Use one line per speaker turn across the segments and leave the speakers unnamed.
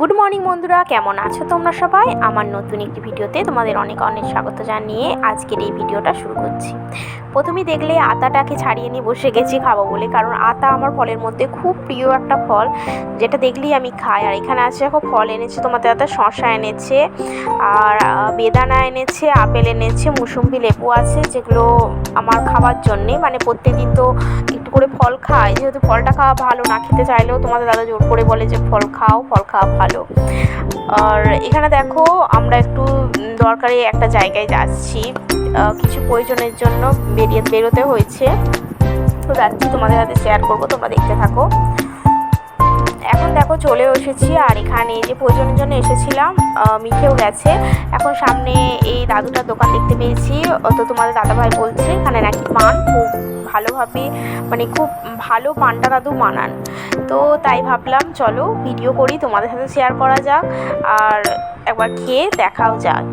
Good morning বন্ধুরা। কেমন আছো তোমরা সবাই? আমার নতুন একটি ভিডিওতে তোমাদের অনেক অনেক স্বাগত জানিয়ে আজকের এই ভিডিওটা শুরু করছি। প্রথমেই দেখলে আতাটাকে ছাড়িয়ে নিয়ে বসে গেছি খাব বলে, কারণ আতা আমার ফলের মধ্যে খুব প্রিয় একটা ফল। যেটা দেখলেই আমি খাই। আর এখানে আছে দেখো, ফল এনেছে, তোমাদের দাদা শশা এনেছে, আর বেদানা এনেছে, আপেল এনেছে, মুসুম্বি লেবু আছে, যেগুলো আমার খাবার জন্যে। মানে প্রত্যেকদিন তো করে ফল খায়। যেহেতু ফলটা খাওয়া ভালো, না খেতে চাইলেও তোমাদের দাদা জোর করে বলে যে ফল খাও, ফল খাওয়া ভালো। আর এখানে দেখো, আমরা একটু দরকারি একটা জায়গায় যাচ্ছি। কিছু প্রয়োজনের জন্য বেরিয়ে, বেরোতে হয়েছে। তো যাচ্ছি, তোমাদের সাথে শেয়ার করব, তোমরা দেখতে থাকো। দেখো চলে এসেছি আর এখানে যে প্রয়োজনের জন্য এসেছিলাম মিঠেও গেছে। এখন সামনে এই দাদুটার দোকান দেখতে পেয়েছি। তো তোমাদের দাদাভাই বলছে, এখানে নাকি পান খুব ভালোভাবে মানে খুব ভালো পানটা দাদু বানান। তো তাই ভাবলাম, চলো ভিডিও করি, তোমাদের সাথে শেয়ার করা যাক আর একবার খেয়ে দেখাও যাক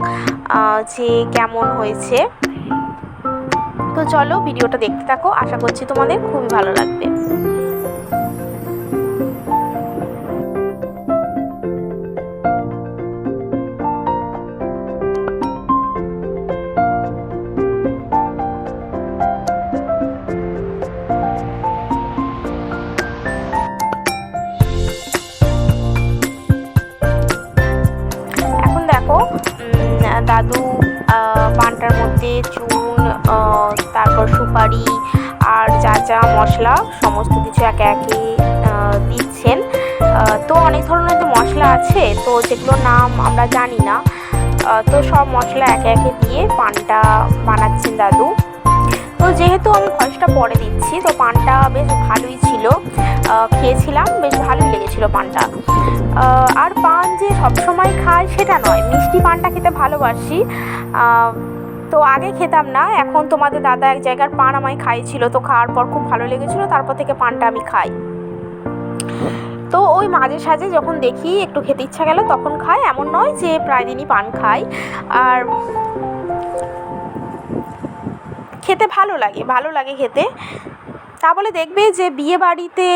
যে কেমন হয়েছে। তো চলো ভিডিওটা দেখতে থাকো, আশা করছি তোমাদের খুবই ভালো লাগবে। তারপর আর যা যা মশলা, সমস্ত কিছু একে একে দিচ্ছেন। তো অনেক ধরনের তো মশলা আছে, তো যেগুলোর নাম আমরা জানি না। তো সব মশলা একে একে দিয়ে পানটা বানাচ্ছেন দাদু। তো যেহেতু আমি খরচটা পরে দিচ্ছি, তো পানটা বেশ ভালোই ছিল। খেয়েছিলাম, বেশ ভালোই লেগেছিল পানটা। আর পান যে সবসময় খাই সেটা নয়, মিষ্টি পানটা খেতে ভালোবাসি। তো আগে খেতাম না, এখন তোমাদের দাদা এক জায়গার পান আমায় খাইয়েছিল, তো খাওয়ার পর খুব ভালো লেগেছিল, তারপর থেকে পানটা আমি খাই। তো ওই মাঝে সাঝে যখন দেখি একটু খেতে ইচ্ছা গেল, তখন খাই, এমন নয় যে প্রায় দিনই পান খাই। আর খেতে ভালো লাগে ভালো লাগে খেতে। তা বলে দেখবে যে বিয়ে বাড়িতে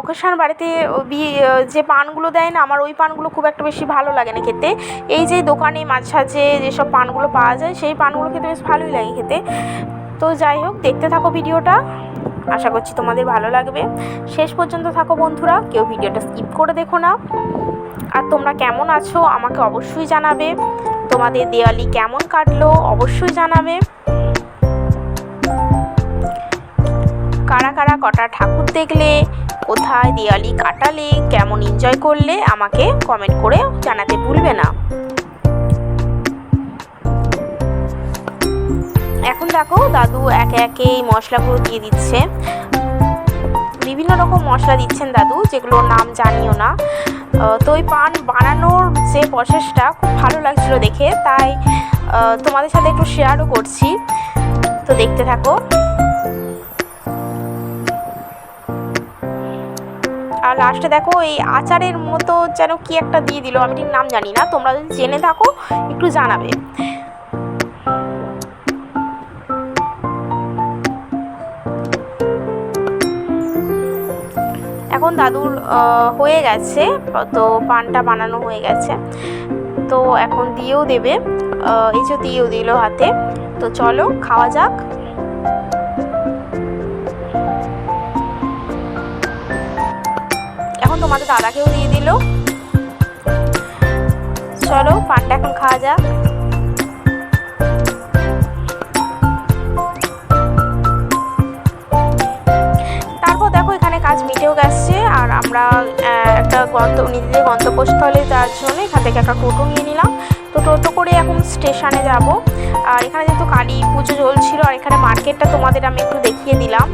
ওকেশান বাড়িতে বিয়ে যে পানগুলো দেয় না, আমার ওই পানগুলো খুব একটা বেশি ভালো লাগে না খেতে। এই যে দোকানে মাঝে সাঝে যেসব পানগুলো পাওয়া যায়, সেই পানগুলো খেতে বেশ ভালোই লাগে খেতে। তো যাই হোক, দেখতে থাকো ভিডিওটা। আশা করছি তোমাদের ভালো লাগবে। শেষ পর্যন্ত থাকো বন্ধুরা, কেউ ভিডিওটা স্কিপ করে দেখো না। আর তোমরা কেমন আছো আমাকে অবশ্যই জানাবে। তোমাদের দেওয়ালি কেমন কাটলো, অবশ্যই জানাবে। কারা কারা কটা ঠাকুর দেখলে, কোথায় দেওয়ালি কাটালে, কেমন এনজয় করলে আমাকে কমেন্ট করে জানাতে ভুলবে না। এখন দেখো দাদু একে একে এই মশলাগুলো দিয়ে দিচ্ছে। বিভিন্ন রকম মশলা দিচ্ছেন দাদু, যেগুলোর নাম জানিও না। তো ওই পান বানানোর যে প্রসেসটা খুব ভালো লাগছিল দেখে, তাই তোমাদের সাথে একটু শেয়ারও করছি। তো দেখতে থাকো। আর লাস্টে দেখো, এই আচারের মতো যেন কি একটা দিয়ে দিল, আমি ঠিক নাম জানি না, তোমরা যদি জেনে থাকো, একটু জানাবে। এখন দাদুর হয়ে গেছে, তো পানটা বানানো হয়ে গেছে। তো এখন দিয়েও দেবে এই যে দিয়েও দিল হাতে। তো চলো, খাওয়া যাক। তোমাদের দাদাকেও দিয়ে দিল। চলো, পানটা এখন খাওয়া যাক। তারপর দেখো, এখানে কাজ মিটেও গেছে, আর আমরা একটা গন্ত, নিজেদের গন্তব্যস্থলে যাওয়ার জন্য এখান থেকে একটা টোটো নিয়ে নিলাম। তো টোটো করে এখন স্টেশনে যাব। আর এখানে যেহেতু কালী পুজো চলছিল, আর এখানে মার্কেটটা তোমাদের আমি একটু দেখিয়ে দিলাম।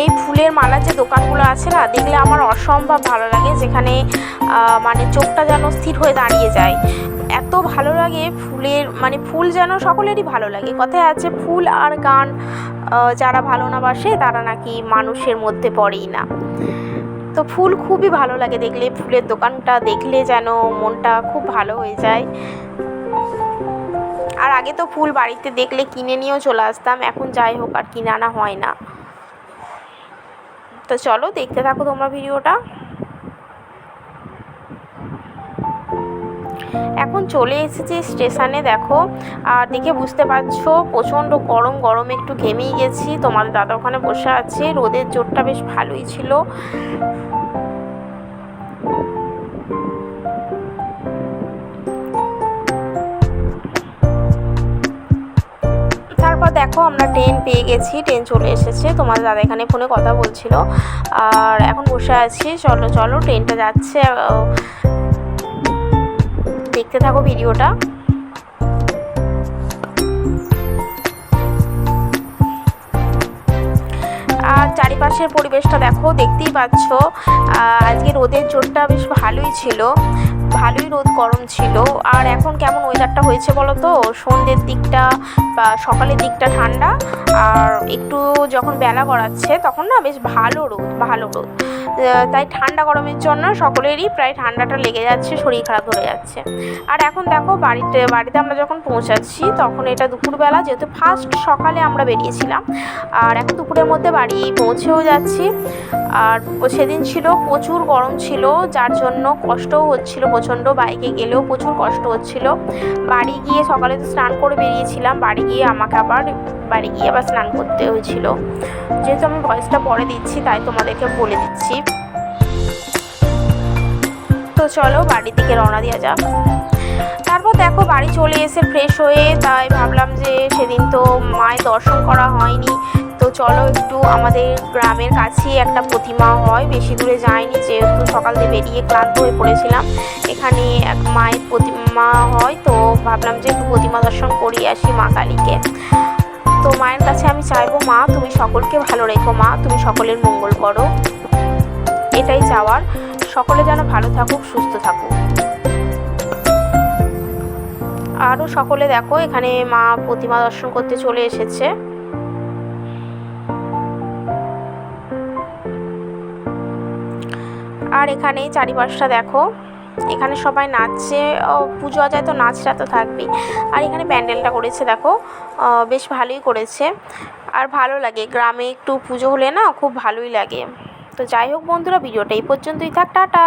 এই ফুলের মালার যে দোকানগুলো আছে না, দেখলে আমার অসম্ভব ভালো লাগে, যেখানে মানে চোখটা যেন স্থির হয়ে দাঁড়িয়ে যায়। এত ভালো লাগে ফুলের মানে ফুল যেন সকলেরই ভালো লাগে। কথায় আছে, ফুল আর গান যারা ভালো না বাসে, তারা নাকি মানুষের মধ্যে পড়েই না। তো ফুল খুবই ভালো লাগে দেখলে, ফুলের দোকানটা দেখলে যেন মনটা খুব ভালো হয়ে যায়। আর আগে তো ফুল বাড়িতে দেখলে কিনে নিয়েও চলে আসতাম, এখন যাই হোক আর কিনে আনা হয় না। তো চলো দেখতে থাকো তোমরা ভিডিওটা। এখন চলে এসেছি স্টেশনে, দেখো। আর দেখে বুঝতে পারছ, প্রচণ্ড গরম গরম একটু ঘেমেই গেছি। তোমাদের দাদা ওখানে বসে আছে, রোদের জোরটা বেশ ভালোই ছিল। দেখো আমরা ট্রেন পেয়ে গেছি ট্রেন চলে এসেছে। তোমার দাদা এখানে ফোনে কথা বলছিল। আর এখন বসে আছি, চলো চলো ট্রেনটা যাচ্ছে। দেখতে থাকো ভিডিওটা। আর চারিপাশের পরিবেশটা দেখো, দেখতেই পাচ্ছ। আজকে রোদের জোরটা বেশ ভালোই ছিল। ভালোই রোদ গরম ছিল। আর এখন কেমন ওয়েদারটা হয়েছে বলো তো সন্ধ্যের দিকটা বা সকালের দিকটা ঠান্ডা। আর একটু যখন বেলা গড়াচ্ছে তখন না বেশ ভালো রোদ ভালো রোদ। তাই ঠান্ডা গরমের জন্য সকলেরই প্রায় ঠান্ডাটা লেগে যাচ্ছে, শরীর খারাপ হয়ে যাচ্ছে। আর এখন দেখো, বাড়িতে বাড়িতে আমরা যখন পৌঁছাচ্ছি, তখন এটা দুপুরবেলা, যেহেতু ফার্স্ট সকালে আমরা বেরিয়েছিলাম, আর এখন দুপুরের মধ্যে বাড়ি পৌঁছেও যাচ্ছি। আর সেদিন ছিল, প্রচুর গরম ছিল, যার জন্য কষ্টও হচ্ছিল, প্রচণ্ড বাইকে গেলেও প্রচুর কষ্ট হচ্ছিল। বাড়ি গিয়ে সকালে তো স্নান করে বেরিয়েছিলাম, বাড়ি গিয়ে আমাকে আবার বাড়ি গিয়ে আবার স্নান করতে হয়েছিল। যেহেতু আমি ভয়েসটা পরে দিচ্ছি, তাই তোমাদেরকে বলে দিচ্ছি। তো চলো বাড়ির দিকে রওনা দেওয়া যাক। তারপর দেখো বাড়ি চলে এসে ফ্রেশ হয়ে, তাই ভাবলাম যে সেদিন তো মায়ের দর্শন করা হয়নি। তো চলো একটু আমাদের গ্রামের কাছেই একটা প্রতিমা হয়, বেশি দূরে যায়নি যেহেতু সকাল থেকে বেরিয়ে ক্লান্ত হয়ে পড়েছিলাম। এখানে এক মায়ের প্রতিমা হয়, তো ভাবলাম যে একটু প্রতিমা দর্শন করিয়ে আসি মা কালীকে। তো মায়ের কাছে আমি চাইব, মা, তুমি সকলকে ভালো রেখো, মা, তুমি সকলের মঙ্গল করো। এটাই চাওয়ার। সকলে যেন ভালো থাকুক, সুস্থ থাকুক। আরও সকলে দেখো, এখানে মা প্রতিমা দর্শন করতে চলে এসেছে। আর এখানে চারিপাশটা দেখো। এখানে সবাই নাচছে পুজো আজায় তো নাচটা তো থাকবেই। আর এখানে প্যান্ডেলটা করেছে, দেখো বেশ ভালোই করেছে। আর ভালো লাগে, গ্রামে একটু পুজো হলে না খুব ভালোই লাগে। তো যাই হোক বন্ধুরা, ভিডিওটা এই পর্যন্তই থাক, টাটা।